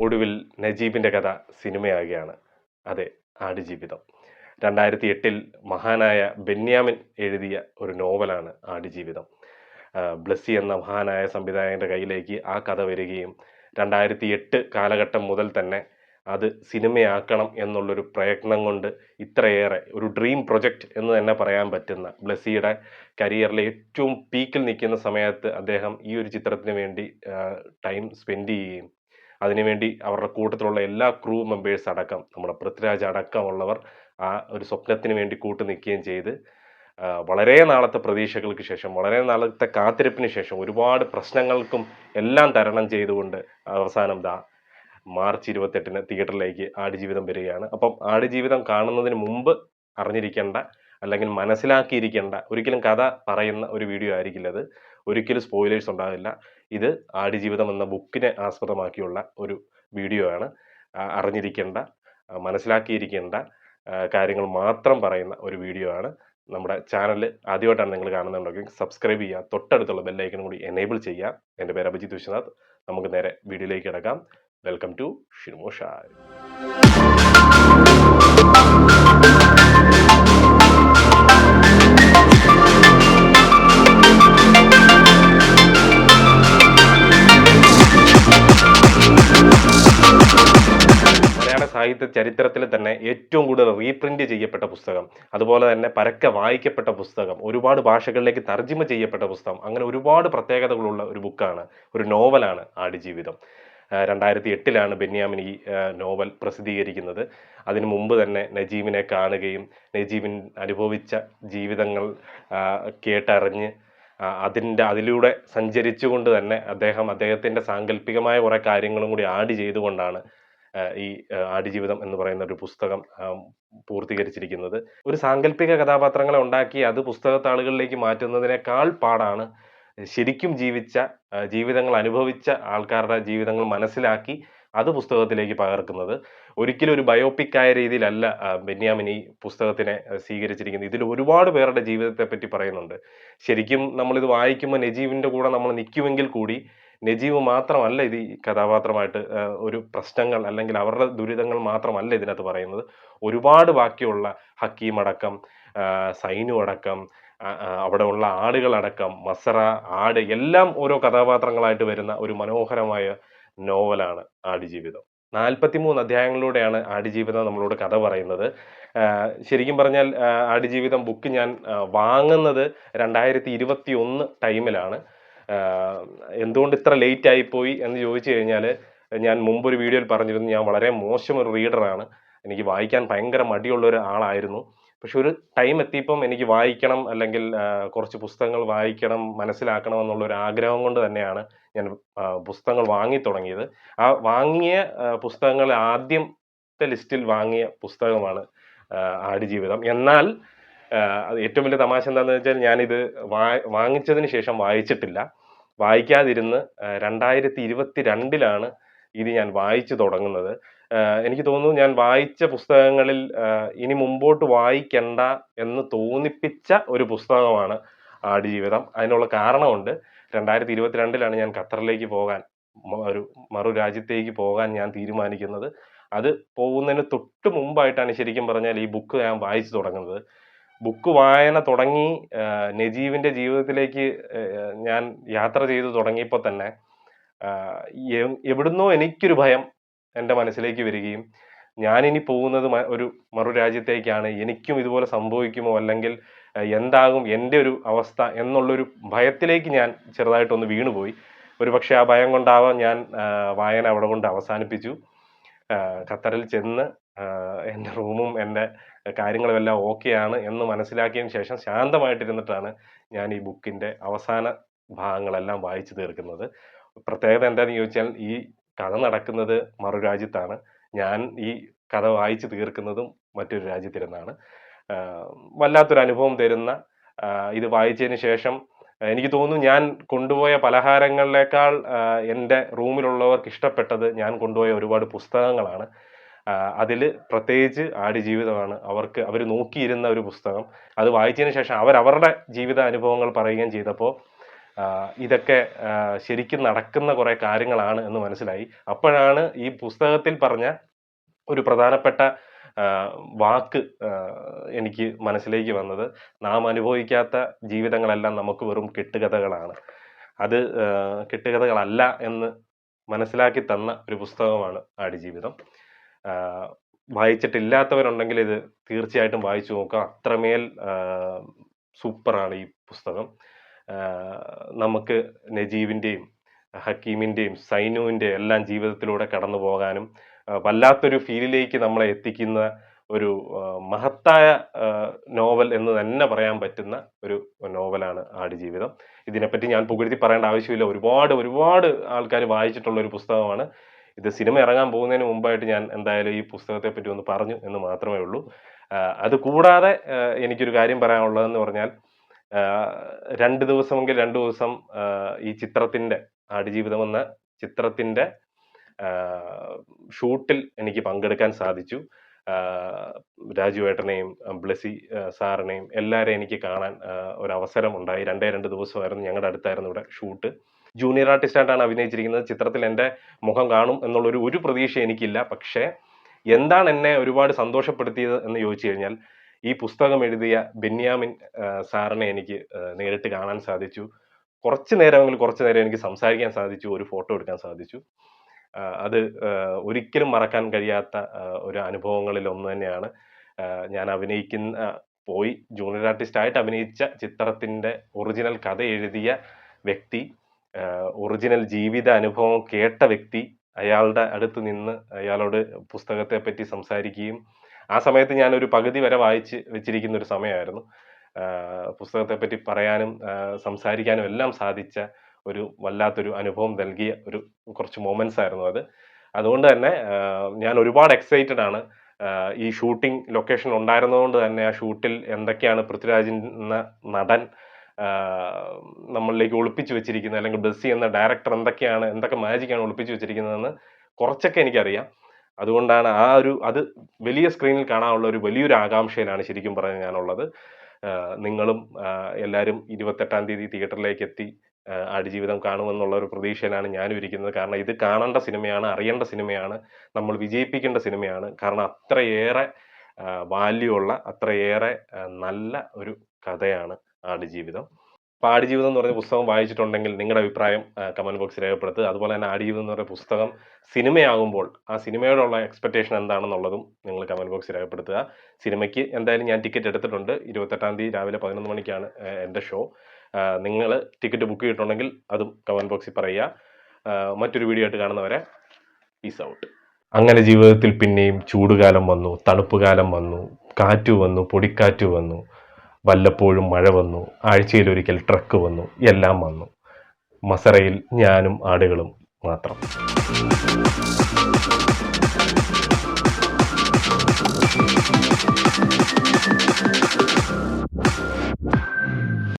ഒടുവിൽ നജീബിന്റെ കഥ സിനിമയാകുകയാണ്. അതെ ആടുജീവിതം. രണ്ടായിരത്തി എട്ടിൽ മഹാനായ ബെന്യാമിൻ എഴുതിയ ഒരു നോവലാണ് ആടുജീവിതം. ബ്ലസ്സി എന്ന മഹാനായ സംവിധായകന്റെ കയ്യിലേക്ക് ആ കഥ വരികയും രണ്ടായിരത്തി എട്ട് കാലഘട്ടം മുതൽ തന്നെ അത് സിനിമയാക്കണം എന്നുള്ളൊരു പ്രയത്നം കൊണ്ട് ഇത്രയേറെ ഒരു ഡ്രീം പ്രൊജക്റ്റ് എന്ന് തന്നെ പറയാൻ പറ്റുന്ന ബ്ലസ്സിയുടെ കരിയറിലെ ഏറ്റവും പീക്കിൽ നിൽക്കുന്ന സമയത്ത് അദ്ദേഹം ഈ ഒരു ചിത്രത്തിന് വേണ്ടി ടൈം സ്പെൻഡ് ചെയ്യുകയും അതിനുവേണ്ടി അവരുടെ കൂട്ടത്തിലുള്ള എല്ലാ ക്രൂ മെമ്പേഴ്സ് അടക്കം നമ്മുടെ പൃഥ്വിരാജ് അടക്കമുള്ളവർ ആ ഒരു സ്വപ്നത്തിന് വേണ്ടി കൂട്ടു നിൽക്കുകയും ചെയ്ത് വളരെ നാളത്തെ പ്രതീക്ഷകൾക്ക് ശേഷം വളരെ നാളത്തെ കാത്തിരിപ്പിന് ശേഷം ഒരുപാട് പ്രശ്നങ്ങൾക്കും എല്ലാം തരണം ചെയ്തുകൊണ്ട് അവസാനം ദാ മാർച്ച് ഇരുപത്തെട്ടിന് തിയേറ്ററിലേക്ക് ആടുജീവിതം വരികയാണ്. അപ്പം ആടുജീവിതം കാണുന്നതിന് മുമ്പ് അറിഞ്ഞിരിക്കേണ്ട അല്ലെങ്കിൽ മനസ്സിലാക്കിയിരിക്കേണ്ട ഒരിക്കലും കഥ പറയുന്ന ഒരു വീഡിയോ ആയിരിക്കില്ല അത് ഒരിക്കലും സ്പോയിലേഴ്സ് ഉണ്ടാകില്ല ഇത് ആടുജീവിതം എന്ന ബുക്കിനെ ആസ്പദമാക്കിയുള്ള ഒരു വീഡിയോ ആണ് അറിഞ്ഞിരിക്കേണ്ട മനസ്സിലാക്കിയിരിക്കേണ്ട കാര്യങ്ങൾ മാത്രം പറയുന്ന ഒരു വീഡിയോ ആണ് നമ്മുടെ ചാനൽ ആദ്യമായിട്ടാണ് നിങ്ങൾ കാണുന്നുണ്ടെങ്കിൽ സബ്സ്ക്രൈബ് ചെയ്യുക. തൊട്ടടുത്തുള്ള ബെല്ലൈക്കനും കൂടി എനേബിൾ ചെയ്യുക. എന്റെ പേര് അഭിജിത് വിശ്വനാഥ്. നമുക്ക് നേരെ വീഡിയോയിലേക്ക് കിടക്കാം. വെൽക്കം ടു ഷിർമോ സാഹിത്യ ചരിത്രത്തിൽ തന്നെ ഏറ്റവും കൂടുതൽ റീപ്രിന്റ് ചെയ്യപ്പെട്ട പുസ്തകം. അതുപോലെ തന്നെ പരക്കെ വായിക്കപ്പെട്ട പുസ്തകം ഒരുപാട് ഭാഷകളിലേക്ക് തർജിമ ചെയ്യപ്പെട്ട പുസ്തകം അങ്ങനെ ഒരുപാട് പ്രത്യേകതകളുള്ള ഒരു ബുക്കാണ് ഒരു നോവലാണ് ആടുജീവിതം രണ്ടായിരത്തി എട്ടിലാണ് ബെന്യാമിൻ ഈ നോവൽ പ്രസിദ്ധീകരിക്കുന്നത്. അതിനു മുമ്പ് തന്നെ നജീബിനെ കാണുകയും നജീബിൻ അനുഭവിച്ച ജീവിതങ്ങൾ കേട്ടറിഞ്ഞ് അതിന്റെ അതിലൂടെ സഞ്ചരിച്ചുകൊണ്ട് തന്നെ അദ്ദേഹം അദ്ദേഹത്തിന്റെ സാങ്കല്പികമായ കുറേ കാര്യങ്ങളും കൂടി ആഡ് ചെയ്തുകൊണ്ടാണ് ഈ ആടുജീവിതം എന്ന് പറയുന്ന ഒരു പുസ്തകം പൂർത്തീകരിച്ചിരിക്കുന്നത്. ഒരു സാങ്കല്പിക കഥാപാത്രങ്ങളെ ഉണ്ടാക്കി അത് പുസ്തകത്താളുകളിലേക്ക് മാറ്റുന്നതിനേക്കാൾ പാടാണ് ശരിക്കും ജീവിച്ച ജീവിതങ്ങൾ അനുഭവിച്ച ആൾക്കാരുടെ ജീവിതങ്ങൾ മനസ്സിലാക്കി അത് പുസ്തകത്തിലേക്ക് പകർക്കുന്നത്. ഒരിക്കലും ഒരു ബയോപിക് ആയ രീതിയിലല്ല ബെന്യാമിൻ ഈ പുസ്തകത്തിനെ സ്വീകരിച്ചിരിക്കുന്നത്. ഇതിൽ ഒരുപാട് പേരുടെ ജീവിതത്തെ പറ്റി പറയുന്നുണ്ട്. ശരിക്കും നമ്മളിത് വായിക്കുമ്പോൾ നജീബിന്റെ കൂടെ നമ്മൾ നിൽക്കുമെങ്കിൽ കൂടി നജീബ് മാത്രമല്ല ഇത് ഈ കഥാപാത്രമായിട്ട് ഒരു പ്രശ്നങ്ങൾ അല്ലെങ്കിൽ അവരുടെ ദുരിതങ്ങൾ മാത്രമല്ല ഇതിനകത്ത് പറയുന്നത്. ഒരുപാട് ബാക്കിയുള്ള ഹക്കീം അടക്കം സൈനു അടക്കം അവിടെ ഉള്ള ആടുകളടക്കം മസറ ആട് എല്ലാം ഓരോ കഥാപാത്രങ്ങളായിട്ട് വരുന്ന ഒരു മനോഹരമായ നോവലാണ് ആടുജീവിതം. നാൽപ്പത്തിമൂന്ന് അധ്യായങ്ങളിലൂടെയാണ് ആടുജീവിതം നമ്മളോട് കഥ പറയുന്നത്. ശരിക്കും പറഞ്ഞാൽ ആടുജീവിതം ബുക്ക് ഞാൻ വാങ്ങുന്നത് രണ്ടായിരത്തി ഇരുപത്തി ഒന്ന് ടൈമിലാണ്. എന്തുകൊണ്ട് ഇത്ര ലേറ്റ് ആയിപ്പോയി എന്ന് ചോദിച്ചു കഴിഞ്ഞാൽ ഞാൻ മുമ്പൊരു വീഡിയോയിൽ പറഞ്ഞിരുന്നു ഞാൻ വളരെ മോശം ഒരു റീഡറാണ്. എനിക്ക് വായിക്കാൻ ഭയങ്കര മടിയുള്ള ഒരു ആളായിരുന്നു. പക്ഷെ ഒരു ടൈം എത്തിയപ്പം എനിക്ക് വായിക്കണം അല്ലെങ്കിൽ കുറച്ച് പുസ്തകങ്ങൾ വായിക്കണം മനസ്സിലാക്കണം എന്നുള്ള ഒരു ആഗ്രഹം കൊണ്ട് തന്നെയാണ് ഞാൻ പുസ്തകങ്ങൾ വാങ്ങി തുടങ്ങിയത്. ആ വാങ്ങിയ പുസ്തകങ്ങൾ ആദ്യത്തെ ലിസ്റ്റിൽ വാങ്ങിയ പുസ്തകമാണ് ആടുജീവിതം. എന്നാൽ ഏറ്റവും വലിയ തമാശ എന്താണെന്ന് വെച്ചാൽ ഞാനിത് വാ വാങ്ങിച്ചതിന് ശേഷം വായിച്ചിട്ടില്ല. വായിക്കാതിരുന്ന് രണ്ടായിരത്തി ഇരുപത്തി രണ്ടിലാണ് ഇത് ഞാൻ വായിച്ചു തുടങ്ങുന്നത്. എനിക്ക് തോന്നുന്നു ഞാൻ വായിച്ച പുസ്തകങ്ങളിൽ ഇനി മുമ്പോട്ട് വായിക്കണ്ട എന്ന് തോന്നിപ്പിച്ച ഒരു പുസ്തകമാണ് ആടുജീവിതം അതിനുള്ള കാരണമുണ്ട്. രണ്ടായിരത്തി ഇരുപത്തിരണ്ടിലാണ് ഞാൻ ഖത്തറിലേക്ക് പോകാൻ ഒരു മറു രാജ്യത്തേക്ക് പോകാൻ ഞാൻ തീരുമാനിക്കുന്നത്. അത് പോകുന്നതിന് തൊട്ട് മുമ്പായിട്ടാണ് ശരിക്കും പറഞ്ഞാൽ ഈ ബുക്ക് ഞാൻ വായിച്ചു തുടങ്ങുന്നത്. ബുക്ക് വായന തുടങ്ങി നജീവിന്റെ ജീവിതത്തിലേക്ക് ഞാൻ യാത്ര ചെയ്തു തുടങ്ങിയപ്പോൾ തന്നെ എവിടുന്നോ എനിക്കൊരു ഭയം എന്റെ മനസ്സിലേക്ക് വരികയും ഞാനിനി പോകുന്നത് ഒരു മറു രാജ്യത്തേക്കാണ് എനിക്കും ഇതുപോലെ സംഭവിക്കുമോ അല്ലെങ്കിൽ എന്താകും എന്റെ ഒരു അവസ്ഥ എന്നുള്ളൊരു ഭയത്തിലേക്ക് ഞാൻ ചെറുതായിട്ടൊന്ന് വീണുപോയി. ഒരു പക്ഷെ ആ ഭയം കൊണ്ടാവാം ഞാൻ വായന അവിടെ കൊണ്ട് അവസാനിപ്പിച്ചു. ഖത്തറിൽ ചെന്ന് എന്റെ റൂമും എന്റെ കാര്യങ്ങളുമെല്ലാം ആണ് എന്ന് മനസ്സിലാക്കിയതിന് ശേഷം ശാന്തമായിട്ടിരുന്നിട്ടാണ് ഞാൻ ഈ ബുക്കിന്റെ അവസാന ഭാഗങ്ങളെല്ലാം വായിച്ചു തീർക്കുന്നത്. പ്രത്യേകത എന്താണെന്ന് ചോദിച്ചാൽ ഈ കഥ നടക്കുന്നത് മറു രാജ്യത്താണ് ഞാൻ ഈ കഥ വായിച്ചു തീർക്കുന്നതും മറ്റൊരു രാജ്യത്തിരുന്നാണ്. വല്ലാത്തൊരു അനുഭവം തരുന്ന ഇത് വായിച്ചതിന് ശേഷം എനിക്ക് തോന്നുന്നു ഞാൻ കൊണ്ടുപോയ പലഹാരങ്ങളിലേക്കാൾ എന്റെ റൂമിലുള്ളവർക്ക് ഇഷ്ടപ്പെട്ടത് ഞാൻ കൊണ്ടുപോയ ഒരുപാട് പുസ്തകങ്ങളാണ്. അതിൽ പ്രത്യേകിച്ച് ആടുജീവിതമാണ്. അവർക്ക് അവർ നോക്കിയിരുന്ന ഒരു പുസ്തകം. അത് വായിച്ചതിന് ശേഷം അവർ അവരുടെ ജീവിത അനുഭവങ്ങൾ പറയുകയും ചെയ്തപ്പോൾ ഇതൊക്കെ ശരിക്കും നടക്കുന്ന കുറേ കാര്യങ്ങളാണ് എന്ന് മനസ്സിലായി. അപ്പോഴാണ് ഈ പുസ്തകത്തിൽ പറഞ്ഞ ഒരു പ്രധാനപ്പെട്ട വാക്ക് എനിക്ക് മനസ്സിലേക്ക് വന്നത്. നാം അനുഭവിക്കാത്ത ജീവിതങ്ങളെല്ലാം നമുക്ക് വെറും കെട്ടുകഥകളാണ്. അത് കെട്ടുകഥകളല്ല എന്ന് മനസ്സിലാക്കി തന്ന ഒരു പുസ്തകമാണ് ആടുജീവിതം. വായിച്ചിട്ടില്ലാത്തവരുണ്ടെങ്കിൽ ഇത് തീർച്ചയായിട്ടും വായിച്ചു നോക്കുക. അത്രമേൽ സൂപ്പറാണ് ഈ പുസ്തകം. നമുക്ക് നജീബിന്റെയും ഹക്കീമിന്റെയും സൈനുവിന്റെയും എല്ലാം ജീവിതത്തിലൂടെ കടന്നു പോകാനും വല്ലാത്തൊരു ഫീലിലേക്ക് നമ്മളെ എത്തിക്കുന്ന ഒരു മഹത്തായ നോവൽ എന്ന് തന്നെ പറയാൻ പറ്റുന്ന ഒരു നോവലാണ് ആടുജീവിതം. ഇതിനെപ്പറ്റി ഞാൻ പുകഴ്ത്തി പറയേണ്ട ആവശ്യമില്ല. ഒരുപാട് ഒരുപാട് ആൾക്കാർ വായിച്ചിട്ടുള്ള ഒരു പുസ്തകമാണ് ഇത് സിനിമ ഇറങ്ങാൻ പോകുന്നതിന് മുമ്പായിട്ട് ഞാൻ എന്തായാലും ഈ പുസ്തകത്തെ പറ്റി ഒന്ന് പറഞ്ഞു എന്ന് മാത്രമേ ഉള്ളൂ. അത് കൂടാതെ എനിക്കൊരു കാര്യം പറയാനുള്ളതെന്ന് പറഞ്ഞാൽ രണ്ട് ദിവസമെങ്കിൽ രണ്ട് ദിവസം ഈ ചിത്രത്തിന്റെ ആടുജീവിതം എന്ന ചിത്രത്തിന്റെ ഷൂട്ടിൽ എനിക്ക് പങ്കെടുക്കാൻ സാധിച്ചു. രാജുവേട്ടനെയും ബ്ലസി സാറിനെയും എല്ലാവരെയും എനിക്ക് കാണാൻ ഒരു അവസരം ഉണ്ടായി. രണ്ടേ രണ്ട് ദിവസമായിരുന്നു ഞങ്ങളുടെ അടുത്തായിരുന്നു ഇവിടെ ഷൂട്ട്. ജൂനിയർ ആർട്ടിസ്റ്റായിട്ടാണ് അഭിനയിച്ചിരിക്കുന്നത്. ചിത്രത്തിൽ എന്റെ മുഖം കാണും എന്നുള്ളൊരു ഒരു പ്രതീക്ഷ എനിക്കില്ല. പക്ഷേ എന്താണ് എന്നെ ഒരുപാട് സന്തോഷപ്പെടുത്തിയത് എന്ന് ചോദിച്ചു കഴിഞ്ഞാൽ ഈ പുസ്തകം എഴുതിയ ബെന്യാമിൻ സാറിനെ എനിക്ക് നേരിട്ട് കാണാൻ സാധിച്ചു. കുറച്ച് നേരമെങ്കിലും കുറച്ച് നേരം എനിക്ക് സംസാരിക്കാൻ സാധിച്ചു. ഒരു ഫോട്ടോ എടുക്കാൻ സാധിച്ചു. അത് ഒരിക്കലും മറക്കാൻ കഴിയാത്ത ഒരു അനുഭവങ്ങളിൽ ഒന്ന് തന്നെയാണ്. ഞാൻ അഭിനയിക്കുന്ന പോയി ജൂനിയർ ആർട്ടിസ്റ്റ് ആയിട്ട് അഭിനയിച്ച ചിത്രത്തിന്റെ ഒറിജിനൽ കഥ എഴുതിയ വ്യക്തി ഒറിജിനൽ ജീവിത അനുഭവം കേട്ട വ്യക്തി അയാളുടെ അടുത്ത് നിന്ന് അയാളോട് പുസ്തകത്തെ പറ്റി സംസാരിക്കുകയും ആ സമയത്ത് ഞാൻ ഒരു പകുതി വരെ വായിച്ച് വെച്ചിരിക്കുന്ന ഒരു സമയമായിരുന്നു. പുസ്തകത്തെ പറ്റി പറയാനും സംസാരിക്കാനും എല്ലാം സാധിച്ച ഒരു വല്ലാത്തൊരു അനുഭവം നൽകിയ ഒരു കുറച്ച് മൊമെന്റ്സ് ആയിരുന്നു അത്. അതുകൊണ്ട് തന്നെ ഞാൻ ഒരുപാട് എക്സൈറ്റഡ് ആണ്. ഈ ഷൂട്ടിംഗ് ലൊക്കേഷൻ ഉണ്ടായിരുന്നതുകൊണ്ട് തന്നെ ആ ഷൂട്ടിൽ എന്തൊക്കെയാണ് പൃഥ്വിരാജ് എന്ന നടൻ നമ്മളിലേക്ക് ഒളിപ്പിച്ചു വെച്ചിരിക്കുന്നത് അല്ലെങ്കിൽ ബസ്സി എന്ന ഡയറക്ടർ എന്തൊക്കെയാണ് എന്തൊക്കെ മാജിക്കാണ് ഒളിപ്പിച്ചു വെച്ചിരിക്കുന്നതെന്ന് കുറച്ചൊക്കെ എനിക്കറിയാം. അതുകൊണ്ടാണ് ആ ഒരു അത് വലിയ സ്ക്രീനിൽ കാണാനുള്ള ഒരു വലിയൊരു ആകാംക്ഷയിലാണ് ശരിക്കും പറഞ്ഞാൽ ഞാനുള്ളത് നിങ്ങളും എല്ലാവരും ഇരുപത്തെട്ടാം തീയതി തിയേറ്ററിലേക്ക് എത്തി ആടുജീവിതം കാണുമെന്നുള്ള ഒരു പ്രതീക്ഷയിലാണ് ഞാനും ഇരിക്കുന്നത്. കാരണം ഇത് കാണേണ്ട സിനിമയാണ് അറിയേണ്ട സിനിമയാണ് നമ്മൾ വിജയിപ്പിക്കേണ്ട സിനിമയാണ്. കാരണം അത്രയേറെ വാല്യൂ ഉള്ള അത്രയേറെ നല്ല ഒരു കഥയാണ്. ആടുജീവിതം അപ്പോൾ ആടുജീവിതം എന്ന് പറഞ്ഞ പുസ്തകം വായിച്ചിട്ടുണ്ടെങ്കിൽ നിങ്ങളുടെ അഭിപ്രായം കമന്റ് ബോക്സിൽ രേഖപ്പെടുത്തുക. അതുപോലെ തന്നെ ആടുജീവിതം എന്ന് പറയുന്ന പുസ്തകം സിനിമയാകുമ്പോൾ ആ സിനിമയോടുള്ള എക്സ്പെക്ടേഷൻ എന്താണെന്നുള്ളതും നിങ്ങൾ കമന്റ് ബോക്സിൽ രേഖപ്പെടുത്തുക. സിനിമയ്ക്ക് എന്തായാലും ഞാൻ ടിക്കറ്റ് എടുത്തിട്ടുണ്ട്. ഇരുപത്തെട്ടാം തീയതി രാവിലെ പതിനൊന്ന് മണിക്കാണ് എന്റെ ഷോ നിങ്ങൾ ടിക്കറ്റ് ബുക്ക് ചെയ്തിട്ടുണ്ടെങ്കിൽ അതും കമന്റ് ബോക്സിൽ പറയുക. മറ്റൊരു വീഡിയോ ആയിട്ട് കാണുന്നവരെ പീസ് ഔട്ട് അങ്ങനെ ജീവിതത്തിൽ പിന്നെയും ചൂടുകാലം വന്നു തണുപ്പ് കാലം വന്നു കാറ്റ് വന്നു പൊടിക്കാറ്റ് വന്നു. വല്ലപ്പോഴും മഴ വന്നു ആഴ്ചയിൽ ഒരിക്കൽ ട്രക്ക് വന്നു എല്ലാം വന്നു മസറയിൽ ഞാനും ആടുകളും മാത്രം